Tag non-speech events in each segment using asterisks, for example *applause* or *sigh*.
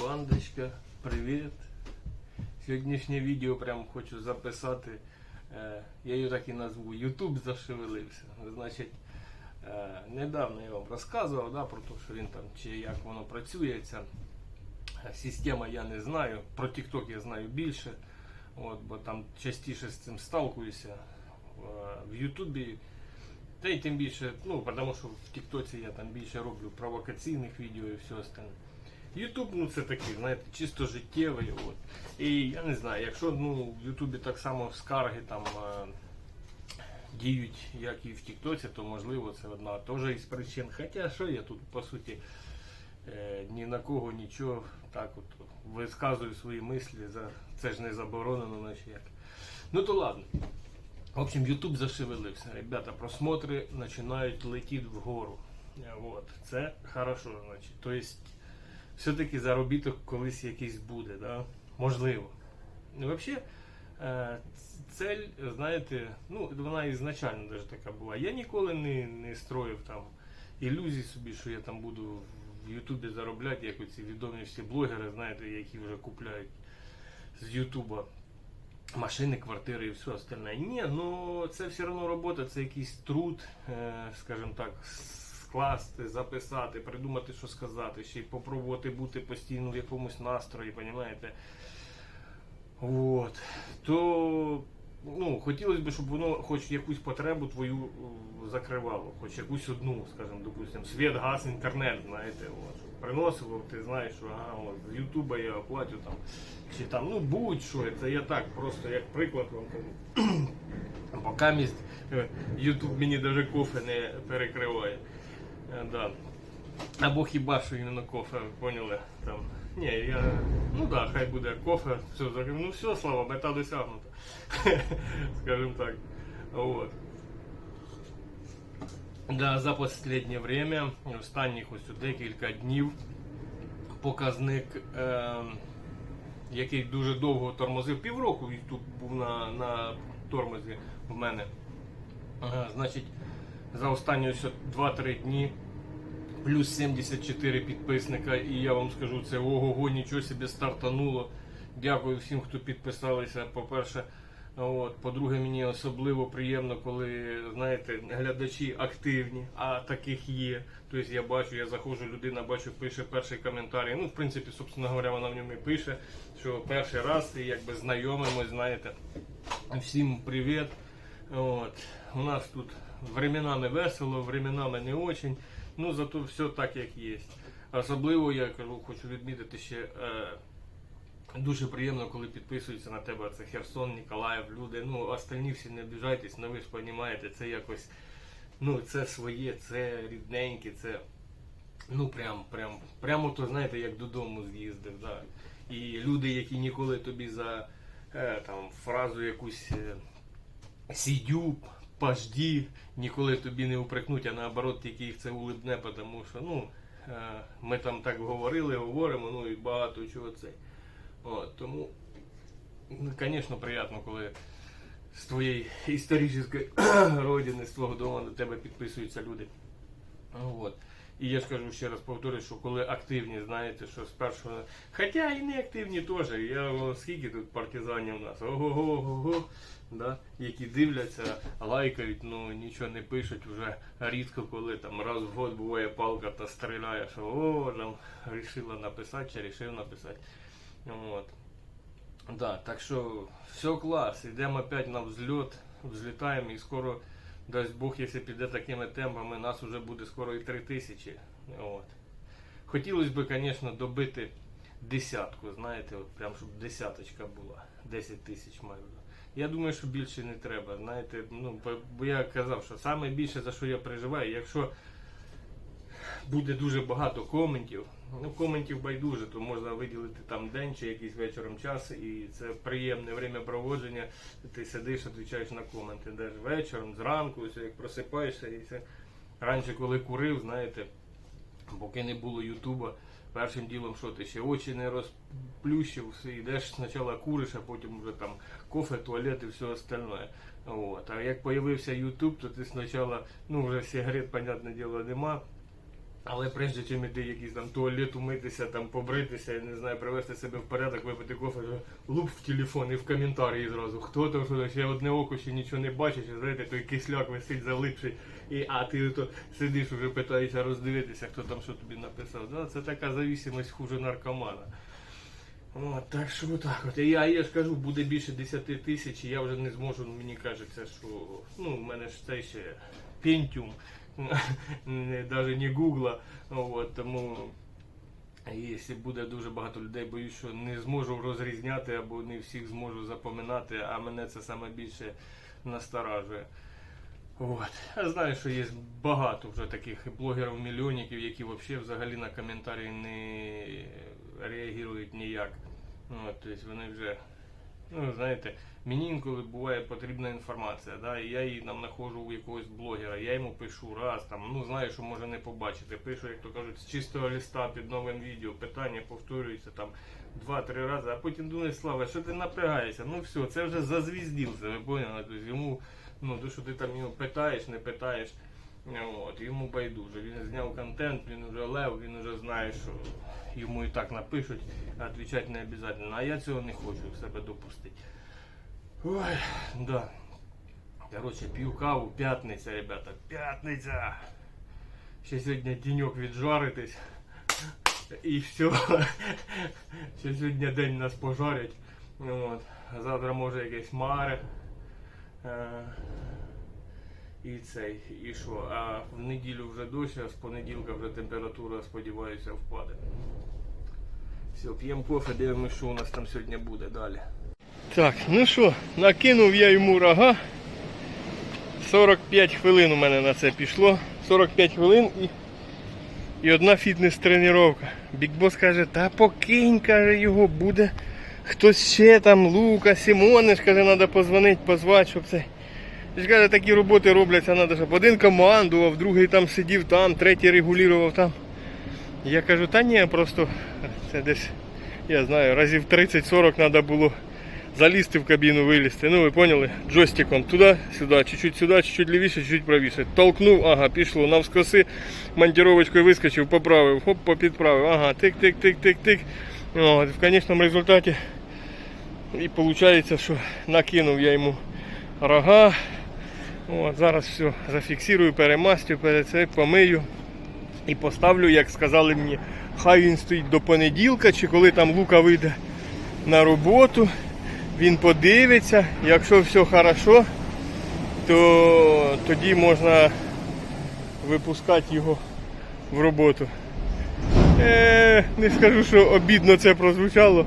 Бандочка, привіт. Сьогоднішнє відео прям хочу записати. Е, Я його так і назву. Ютуб зашевелився. Значить, е, недавно я вам розказував да, про те, що він там чи як воно працює. Ця е, система я не знаю. Про TikTok я знаю більше. От, бо там частіше з цим сталкуюся. В Ютубі. Та й тим більше, ну, тому що в Тіктоці я там більше роблю провокаційних відео і все остальне. Ютуб, ну це такий, знаєте, чисто життєвий. От. І я не знаю, якщо ну, в Ютубі так само скарги там е, діють, як і в Тіктоці, то можливо це одна теж із причин. Хоча що я тут по суті е, ні на кого нічого так от висказую свої мислі, за це ж не заборонено, наче як. Ну то ладно. В общем, YouTube зашевелився. Ребята, просмотри починають летіти вгору. Е, Вот. Це хорошо, значить. Тобто, все-таки заробіток колись якийсь буде, да? можливо. Ну, взагалі, е, цель, знаєте, ну, вона ізначально даже така була. Я ніколи не, не строїв там ілюзій собі, що я там буду в Ютубі заробляти, як оці відомі всі блогери, знаєте, які вже купляють з Ютуба машини, квартири і все остальне. Ні, ну це все одно робота, це якийсь труд, е, скажімо так, скласти, записати, придумати, що сказати, ще й попробувати бути постійно в якомусь настрої, розумієте? От. То ну, хотілося б, щоб воно хоч якусь потребу твою е, закривало, хоч якусь одну, скажімо, допустим, світ, газ, інтернет, знаєте, от, приносило, ти знаєш, що ага, от, з Ютуба я оплатю там, чи там, ну будь-що, це я так, просто як приклад вам кажу. *clears throat* Поки мість Ютуб мені навіть кофе не перекриває. Е, Да. Або хіба що іменно кофе, поняли? Там. Ні, я. Ну да, хай буде кофе, все, закрив. Ну все, слава, мета досягнута. *laughs* Скажем так. Вот. Да, за останнє время, останніх ось декілька днів, показник, е, який дуже довго тормозив, півроку YouTube був на, на тормозі в мене. Е, значить, за останні ось 2-3 дні плюс 74 підписника, і я вам скажу, це ого-го, нічого собі стартануло. Дякую всім, хто підписалися. По-перше, от, по-друге, мені особливо приємно, коли знаєте, глядачі активні, а таких є. Тобто я бачу, я заходжу, людина бачу, пише перший коментар. Ну, в принципі, собственно говоря, вона в ньому і пише, що перший раз і якби знайомимось, знаєте. Всім привіт. От. У нас тут временами весело, временами не очень. Ну, зато все так, як є. Особливо я кажу, хочу відмітити ще. Е, Дуже приємно, коли підписуються на тебе. Це Херсон, Ніколаїв, люди. Ну, остальні всі не обіжайтесь, ну ви ж розумієте, це якось. Ну, це своє, це рідненьке, це. Ну, прям, прям, прямо то, знаєте, як додому з'їздив. Да. І люди, які ніколи тобі за е, там, фразу якусь е, сідю, пажді, ніколи тобі не упрекнуть, а наоборот тільки їх це улибне, тому що ну, е, ми там так говорили, говоримо, ну і багато чого це. От, тому, ну, звісно, приємно, коли з твоєї історичної *coughs* родини, з твого дому до тебе підписуються люди. От. І я ж кажу ще раз повторюю, що коли активні, знаєте, що з першого. Хоча і не активні теж. Я скільки тут партизанів у нас? Ого-го-го, да? які дивляться, лайкають, ну нічого не пишуть вже рідко, коли там раз в год буває палка та стріляє, що о, там вирішила написати чи рішив написати. От. Да, так що все клас, йдемо опять на взльот, взлітаємо і скоро, дасть Бог, якщо піде такими темпами, нас вже буде скоро і 3 тисячі. От. Хотілося б, звісно, добити десятку, знаєте, от прям щоб десяточка була, 10 тисяч маю. Я думаю, що більше не треба. Знаєте, ну, бо- я казав, що саме більше за що я переживаю, якщо буде дуже багато коментів. Ну, коментів байдуже, то можна виділити там день чи якийсь вечором час, і це приємне время проводження. Ти сидиш, відповідаєш на коменти. Десь вечором, зранку, ось як просипаєшся, і це раніше, коли курив, знаєте, поки не було Ютуба, першим ділом, що ти ще очі не розплющив, все, йдеш спочатку куриш, а потім вже там кофе, туалет і все остальне. От. А як з'явився Ютуб, то ти спочатку, ну вже сигарет, понятне діло, нема. Але прежде чим іти якийсь там туалет умитися, там побритися, я не знаю, привести себе в порядок, випити кофе, луп в телефон і в коментарі зразу. Хто там, що ще одне око ще нічого не бачиш, і знаєте, той кисляк висить залипший, і, а ти то сидиш уже питаєшся роздивитися, хто там що тобі написав. Да, це така зависимость хуже наркомана. От, так що так от. Я, я ж кажу, буде більше 10 тисяч, і я вже не зможу, ну, мені кажеться, що ну, в мене ж це ще Pentium, *laughs* навіть не Гугла. От, тому якщо буде дуже багато людей, боюсь, що не зможу розрізняти або не всіх зможу запоминати, а мене це саме більше насторажує. От. Я знаю, що є багато вже таких блогерів-мільйонників, які взагалі взагалі на коментарі не реагують ніяк. От, тобто вони вже, ну знаєте, мені інколи буває потрібна інформація, да, і я її там знаходжу у якогось блогера, я йому пишу раз, там, ну знаю, що може не побачити. Пишу, як то кажуть, з чистого листа під новим відео, питання повторюється там два-три рази, а потім думаю, Слава, що ти напрягаєшся? Ну все, це вже зазвіздівся, ви поняли? Тобто йому, ну то, що ти там його питаєш, не питаєш. От, йому байдуже. Він зняв контент, він вже лев, він вже знає, що йому і так напишуть, а відповідати не обов'язково. А я цього не хочу в себе допустити. Ой, да. Короче, п'ю каву, п'ятниця, ребята, п'ятниця. Ще сьогодні денек віджаритись. І все. Ще сьогодні день нас пожарять. От. Завтра може якесь маре. І цей, і що? А в неділю вже дощ, а з понеділка вже температура, сподіваюся, впаде. Все, п'ємо кофе, дивимося, що у нас там сьогодні буде далі. Так, ну що, накинув я йому рога. 45 хвилин у мене на це пішло. 45 хвилин і, і одна фітнес-тренування. Бікбос каже, та покинь, каже, його буде. Хтось ще там, Лука, Сімониш, каже, треба позвонити, позвати, щоб це. Ж каже, такі роботи робляться, треба, щоб один командував, другий там сидів там, третій регулював там. Я кажу, та ні, просто це десь, я знаю, разів 30-40 треба було залізти в кабіну, вилізти. Ну ви поняли? Джойстиком туди, сюди, чуть-чуть сюди, чуть-чуть лівіше, чуть-чуть правіше. Толкнув, ага, пішло, навскоси, монтировочкою вискочив, поправив, хоп, попідправив, ага, тик-тик-тик-тик-тик. От, в конечному результаті і виходить, що накинув я йому рога. От, зараз все зафіксирую, перемастю, перед помию і поставлю, як сказали мені, хай він стоїть до понеділка, чи коли там Лука вийде на роботу, він подивиться, якщо все хорошо, то тоді можна випускати його в роботу. Е, не скажу, що обідно це прозвучало.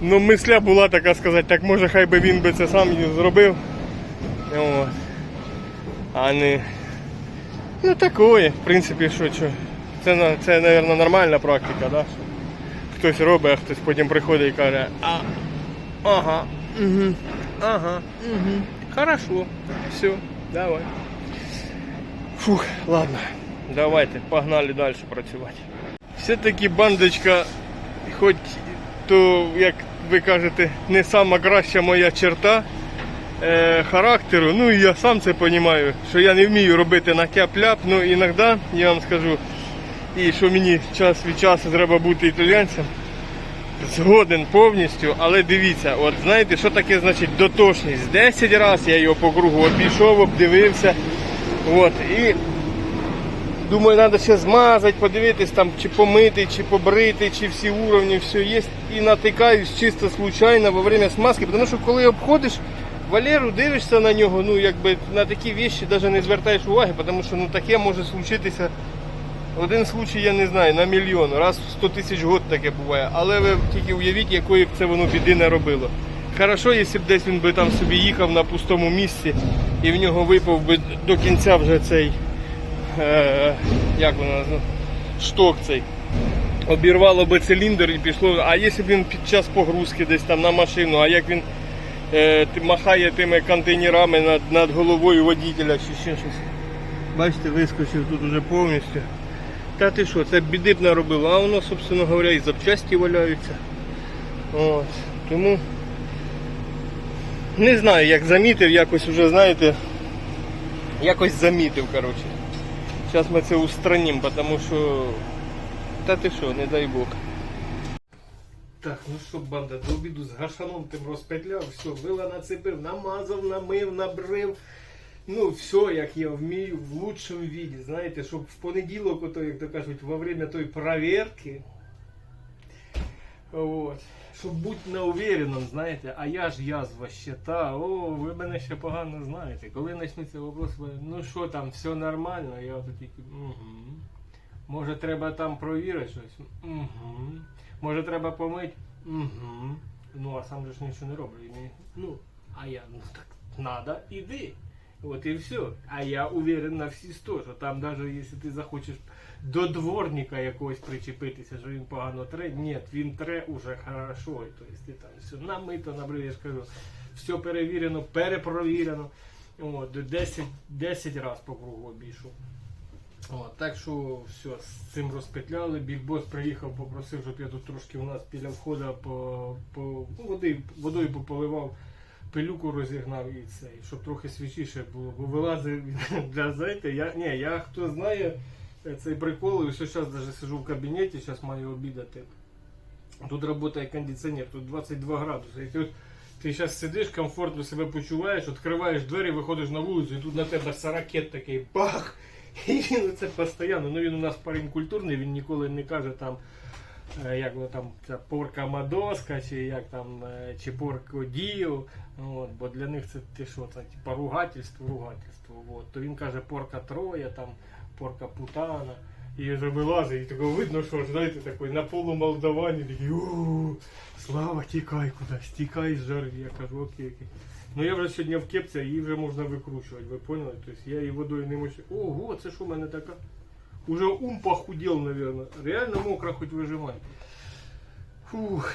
Ну, мисля була така сказати, так може хай би він би це сам зробив. От. А не. Ну такое, в принципі, що що. Це, це, мабуть, нормальна практика, да? Хтось робить, а хтось потім приходить і каже, а, ага, угу, ага, угу, хорошо, все, давай. Фух, ладно, давайте, погнали далі працювати. Все-таки бандочка, хоч то, як ви кажете, не сама краща моя черта е, характеру. Ну і я сам це розумію, що я не вмію робити на тяп-ляп, ну іноді, я вам скажу, і що мені час від часу треба бути італійцем. Згоден повністю, але дивіться, от знаєте, що таке значить дотошність? 10 разів я його по кругу обійшов, обдивився. От, і Думаю, треба ще змазати, подивитись там, чи помити, чи побрити, чи всі уровні, все є. І натикаюсь чисто случайно во время смазки, тому що коли обходиш Валеру, дивишся на нього, ну якби на такі речі навіть не звертаєш уваги, тому що ну таке може случитися. Один случай, я не знаю, на мільйон, раз в 100 тисяч год таке буває. Але ви тільки уявіть, якої б це воно біди не робило. Хорошо, якщо б десь він би там собі їхав на пустому місці і в нього випав би до кінця вже цей е, як називається, шток цей. Обірвало би циліндр і пішло. А якщо б він під час погрузки десь там на машину, а як він е, махає тими контейнерами над, над головою водителя чи ще щось. Бачите, вискочив тут уже повністю. Та ти що, це біди б наробило, а воно, собственно говоря, і запчасті валяються. От. Тому не знаю, як замітив, якось вже, знаєте, якось замітив, коротше. Зараз ми це устраним, тому що. Та ти що, не дай Бог. Так, ну що, банда, до обіду з гашаном тим розпетляв, все, вила нацепив, намазав, намив, набрив. Ну, все, як я вмію, в лучшому віді. Знаєте, щоб в понеділок, ото, як то кажуть, во время той проверки. От. Щоб бути на знаєте, а я ж язва щита, о, ви мене ще погано знаєте. Коли почнеться вопрос, ну що там, все нормально, я тут тільки. Угу. Може треба там провірити щось? Угу. Може треба помити? Угу. Ну, а сам же ж нічого не роблю. Ну, а я, ну так надо, іди. От і все. А я уверен на всі сто, що там навіть якщо ти захочеш до дворника якогось причепитися, що він погано тре, ні, він тре уже хорошо. І, Тобто ти там все намито, набрив, я ж кажу, все перевірено, перепровірено. От, 10, 10 разів по кругу обійшов. От, так що все, з цим розпетляли. Бігбос приїхав, попросив, щоб я тут трошки у нас біля входу по, по ну, води, водою пополивав, пилюку розігнав і це, щоб трохи свіжіше було. Бо вилазив *laughs* для знаєте, я, ні, я хто знає е, цей прикол, і ось зараз навіть сижу в кабінеті, зараз маю обідати. Тут працює кондиціонер, тут 22 градуси. І ти, ти зараз сидиш, комфортно себе почуваєш, відкриваєш двері, виходиш на вулицю, і тут на тебе саракет такий бах! *laughs* І він це постійно. Ну він у нас парень культурний, він ніколи не каже там, як воно там ця порка мадоска, чи як там, е, чи порко діо. От, бо для них це ти що, це типа ругательство, ругательство. От. То він каже порка троя, там, порка путана. І вже вилазить, і такого видно, що знаєте, такий на полу молдавані, такий слава, тікай кудись, тікай з жари. Я кажу, окей, окей. Ну я вже сьогодні в кепці, її вже можна викручувати, ви поняли? Тобто я її водою не мочу. Ого, це що в мене така? Уже ум похудел, наверное. Реально мокро хоч вижимай. Фух.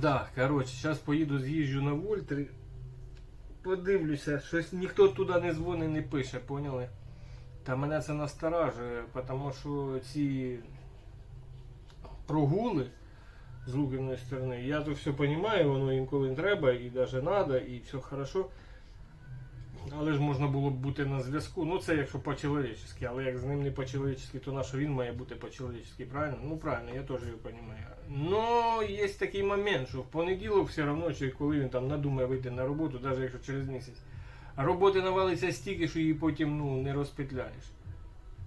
Да, коротше, зараз поїду з'їжджу на вольтер. Подивлюся, щось ніхто туди не дзвонить, не пише, поняли? Та мене це насторажує, тому що ці прогули з Лугиної сторони, я тут все розумію, воно інколи не треба, і навіть треба, і все хорошо. Але ж можна було б бути на зв'язку. Ну це якщо по-чоловічески, але як з ним не по-чоловічески, то на що він має бути по-чоловічески, правильно? Ну правильно, я теж його розумію. Но є такий момент, що в понеділок все одно, чи коли він там надумає вийти на роботу, навіть якщо через місяць, роботи навалиться стільки, що її потім ну, не розпетляєш.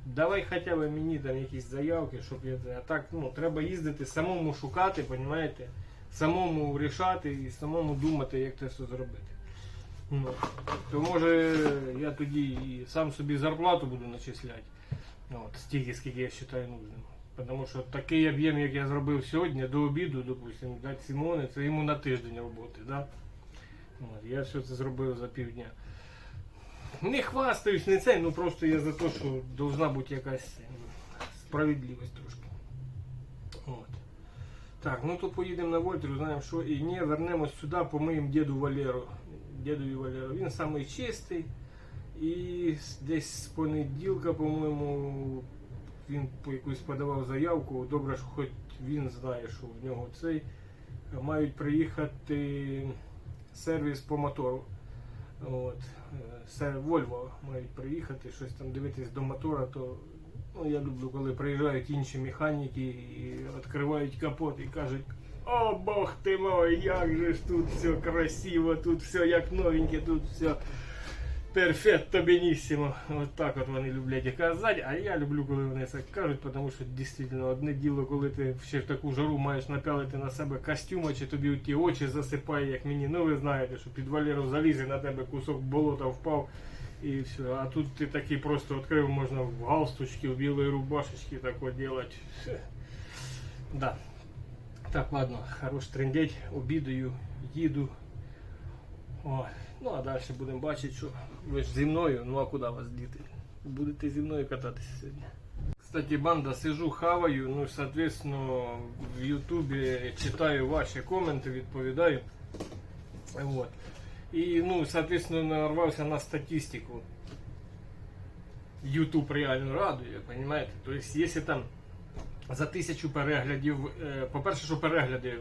Давай хоча б мені там якісь заявки, щоб я. А так ну, треба їздити, самому шукати, понімаєте? Самому рішати і самому думати, як це все зробити. Ну, то може я тоді і сам собі зарплату буду начисляти. От, стільки, скільки я вважаю нужним. Тому що такий об'єм, як я зробив сьогодні, до обіду, допустимо, дати Сімони, це йому на тиждень роботи. Да? От, я все це зробив за півдня. Не хвастаюсь, не це, ну просто я за те, що должна бути якась справедливість трошки. От. Так, ну то поїдемо на Вольтер, узнаємо, що і не вернемось сюди, помиємо діду Валеру. Дідові Валеру. Він самий чистий. І десь з понеділка, по-моєму, він якусь подавав заявку. Добре, що хоч він знає, що в нього цей. Мають приїхати сервіс по мотору. От. Volvo мають приїхати, щось там дивитись до мотора, то ну, я люблю, коли приїжджають інші механіки і відкривають капот і кажуть, о бог ти мой, як же ж тут все красиво, тут все як новеньке, тут все перфетто бенісімо. От так от вони люблять казати, а я люблю, коли вони це кажуть, тому що дійсно одне діло, коли ти ще таку жару маєш напялити на себе костюма, чи тобі ті очі засипає, як мені. Ну ви знаєте, що під Валеру залізе на тебе кусок болота впав. І все. А тут ти такий просто відкрив, можна в галстучки, в білій рубашечці так делать. Да. Так, ладно, хорош трендеть, обідаю, їду. О, ну а далі будемо бачити, що ви ж зі мною, ну а куди вас діти? Будете зі мною кататися сьогодні. Кстати, банда, сижу, хаваю, ну, соответственно, в Ютубі читаю ваші коменти, відповідаю. Вот. І, ну, соответственно, нарвався на статистику. YouTube реально радує, понимаете? То есть, якщо там за тисячу переглядів, е, по-перше, що перегляди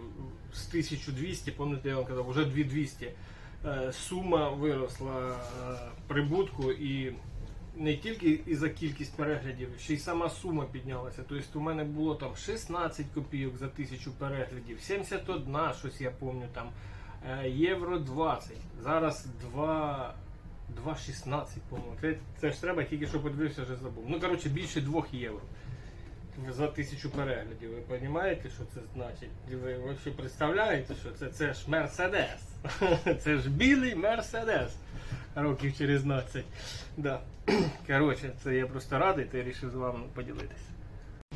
з 1200, пам'ятаєте, я вам казав, вже 2200. е, Сума виросла е, прибутку і не тільки і за кількість переглядів, ще й сама сума піднялася. Тобто у мене було там 16 копійок за тисячу переглядів, 71, щось я пам'ятаю там, євро 20. Зараз 2. 2,16, по-моєму. Це, це ж треба, тільки що подивився, вже забув. Ну, коротше, більше 2 євро за тисячу переглядів. Ви розумієте, що це значить? Ви взагалі представляєте, що це, це ж Мерседес. *laughs* Це ж білий Мерседес. Років через 20. Да. *clears throat* Коротше, це я просто радий, та я вирішив з вами поділитися.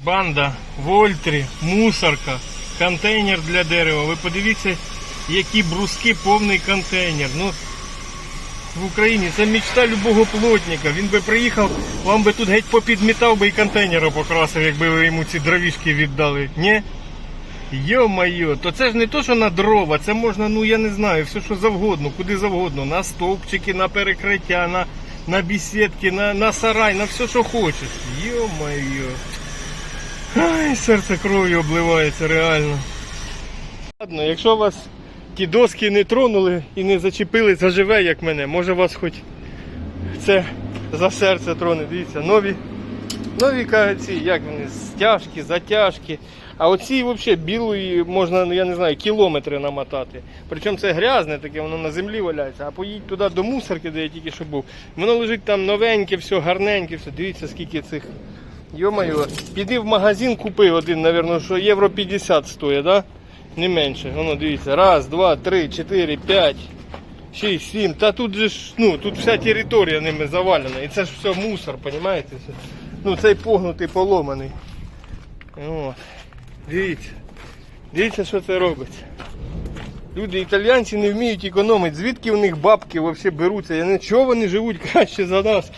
Банда, вольтрі, мусорка, контейнер для дерева. Ви подивіться, які бруски повний контейнер. Ну, в Україні це мечта любого плотника. Він би приїхав, вам би тут геть попідмітав би і контейнера покрасив, якби ви йому ці дровішки віддали. Ні? Йо-майо, то це ж не то, що на дрова, це можна, ну я не знаю, все що завгодно, куди завгодно. На стовпчики, на перекриття, на, на бісідки, на, на сарай, на все, що хочеш. Йо-майо. Ай, серце кров'ю обливається, реально. Ладно, якщо вас ті доски не тронули і не зачепили заживе, як мене, може вас хоч це за серце троне. Дивіться, нові, нові ці, як вони, стяжки, затяжки. А оці взагалі білої можна, ну, я не знаю, кілометри намотати. Причому це грязне таке, воно на землі валяється, а поїдь туди до мусорки, де я тільки що був. Воно лежить там новеньке, все, гарненьке, все. Дивіться, скільки цих. Йо-моє, піди в магазин, купи один, мабуть, що євро 50 стоїть, да? Не менше. Воно дивіться. Раз, два, три, чотири, п'ять, шість, сім. Та тут же ж, ну, тут вся територія ними завалена. І це ж все мусор, розумієте? Ну, цей погнутий, поломаний. От. Дивіться. Дивіться, що це робиться. Люди, італійці не вміють економити. Звідки в них бабки взагалі беруться? Я не чого вони живуть краще за нас.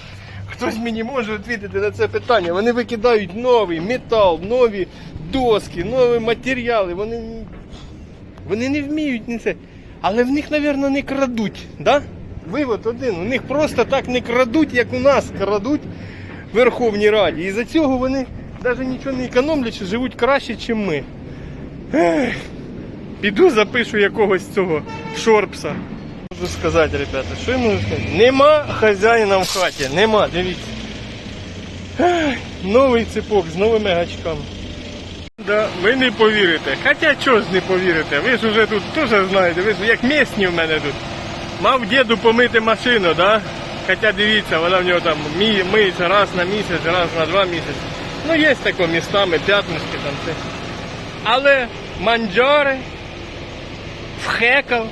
Хтось мені може відповідати на це питання. Вони викидають новий метал, нові доски, нові матеріали. Вони, вони не вміють ні це. Але в них, мабуть, не крадуть. Да? Вивод один. У них просто так не крадуть, як у нас крадуть в Верховній Раді. І за цього вони навіть нічого не економлячи, живуть краще, ніж ми. Ех. Піду запишу якогось цього шорпса. Можу сказати, ребята, що я можу сказати? Нема хазяїна в хаті, нема, дивіться. Ех, Новий ципок з новими гачками. Да, ви не повірите. Хоча чого ж не повірите? Ви ж уже тут теж знаєте, ви ж як місні в мене тут. Мав діду помити машину, да? Хоча дивіться, вона в нього там миється раз на місяць, раз на два місяці. Ну є тако містами, п'ятнички там це. Але манджари вхекав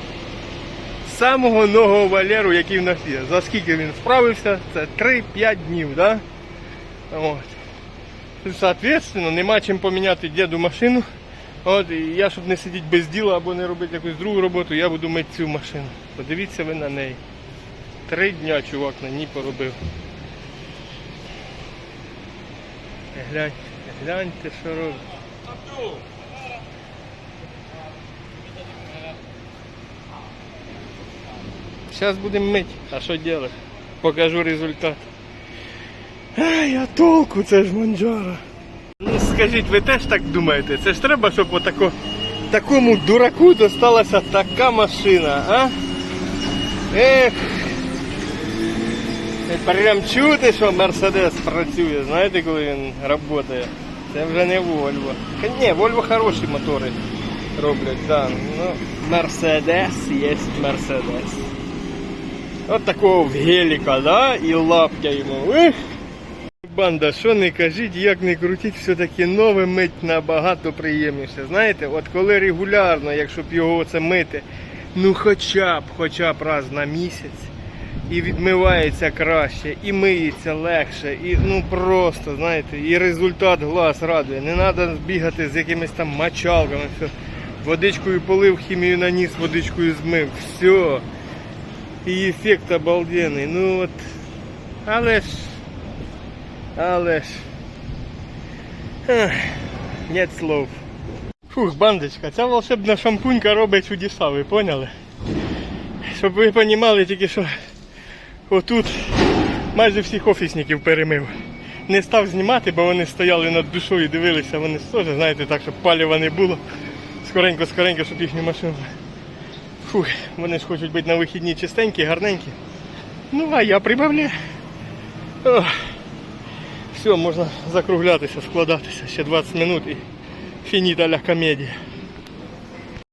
самого нового Валеру, який в нас є. За скільки він справився? Це 3-5 днів, да? Соответственно, нема чим поміняти діду машину. От, і я, щоб не сидіти без діла або не робити якусь другу роботу, я буду мити цю машину. Подивіться ви на неї. Три дня чувак на ній поробив. Гляньте, гляньте, що робить. Зараз будемо мити. А що робити? Покажу результат. Ай, а толку це ж манджара. Ну скажіть, ви теж так думаєте? Це ж треба, щоб отако, такому дураку досталася така машина, а? Ех. Прям чути, що Мерседес працює, знаєте, коли він працює. Це вже не Вольво. Ні, Вольво хороші мотори роблять, да. Ну, Мерседес є Мерседес. От такого в геліка, да? І лаптя йому. Ех. Банда, що не кажіть, як не крутіть, все-таки нове мить набагато приємніше. Знаєте, от коли регулярно, якщо б його це мити, ну хоча б, хоча б раз на місяць, і відмивається краще, і миється легше, і ну просто, знаєте, і результат глаз радує. Не треба бігати з якимись там мочалками. Все. Водичкою полив, хімію наніс, водичкою змив. Все. І ефект обалденний. Ну от. Але ж. Але ж. Ех, Нет слов. Фух, бандочка, ця волшебна шампунька робить чудеса, ви поняли? Щоб ви розуміли тільки що отут майже всіх офісників перемив. Не став знімати, бо вони стояли над душою і дивилися, вони теж, знаєте, так, щоб паліва не було. Скоренько-скоренько, щоб їхню машину. Фух, вони ж хочуть бути на вихідні чистенькі, гарненькі. Ну, а я прибавляю. Ох. Все, можна закруглятися, складатися. Ще 20 минут і фініта ля комедія.